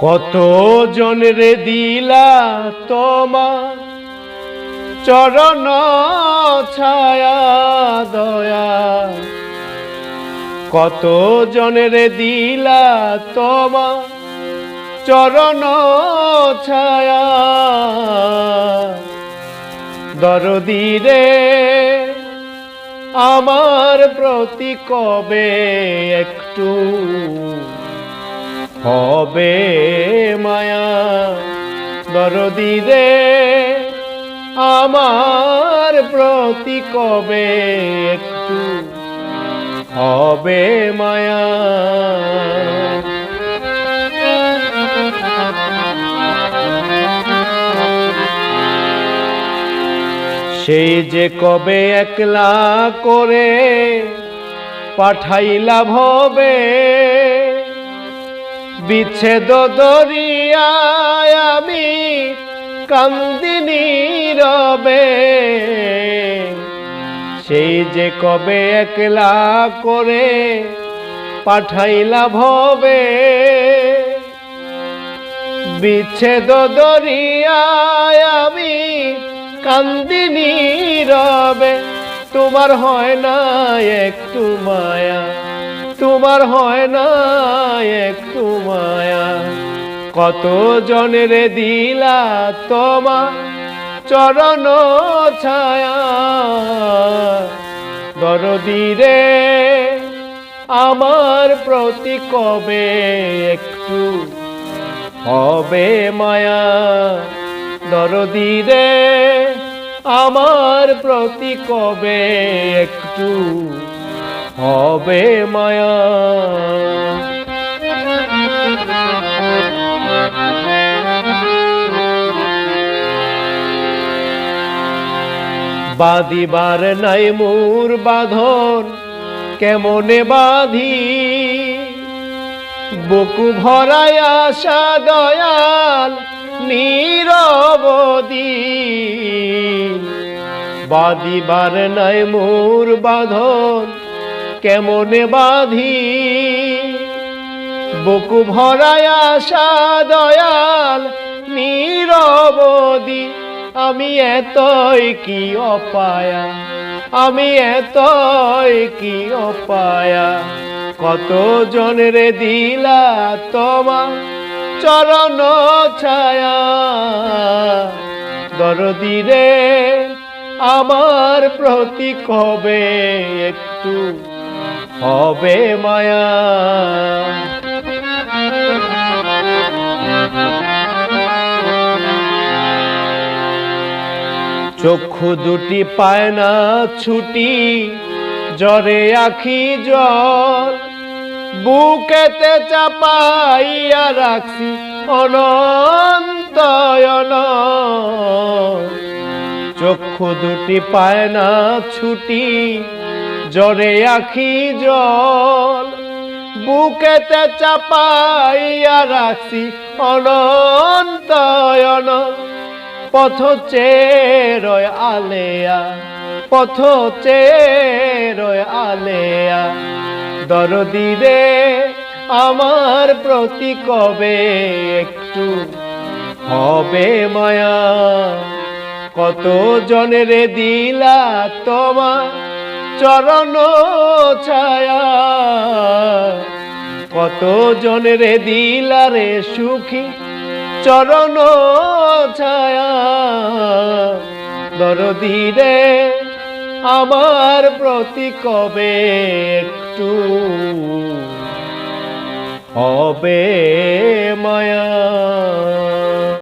কত জনরে দিলা তোমার চরণ ছায়া দয়া। কত জনরে দিলা তোমার চরণ ছায়া। দরদি রে, আমার প্রতি কবে একটু হবে মায়া, দরদি রে আমার প্রতি কবে একটু হবে মায়া। সেই যে কবে একলা করে পাঠাইলা ভবে বিচ্ছেদ দরিয়ায় আমি কান্দিনী রবে সেই যে কবে একলা করে পাঠাইলা ভবে বিচ্ছেদ দরিয়ায় আমি কান্দিনী রবে তোমার হয় না একটু মায়া তোমার হয় না একটু মায়া। কত জনের দিলা তোমা চরণ ছায়া। দরদি রে, আমার প্রতি কবে একটু হবে মায়া? দরদিরে আমার প্রতি কবে একটু হবে মায়া। বাদিবার নাই মোর বাঁধন, কেমনে বাঁধি? বুকু ভরাই আশা দয়াল নীরবদি বাদিবার নাই মোর বাঁধন কেমনে বাঁধি? বুকু আশা দয়াল নীরবদি আমি এতই কি অপায়া? আমি এতই কি অপায়া? কত জনরে দিলা তোমার চরণ ছায়া? দরদি রে, আমার প্রতি কবে একটু হবে মায়া। চক্ষু দুটি পায় না ছুটি, জ্বরে আখি জল বুকেতে চাপাইয়া রাখছি অনন্তয়ন চক্ষু দুটি পায় না ছুটি জ্বরে আখি জল, বুকেতে চাপাইয়া রাখছি অনন্তয়ন পথ চেরয় আলেয়া, পথ চেরয় আলেয়া। দরদি রে, আমার প্রতি কবে একটু হবে মায়া? কত জনরে দিলা তোমার চরণ ছায়া। কত জনরে দিলা রে সুখী চরণ ছায়া। দরদি রে, আমার প্রতি কবে একটু হবে মায়া?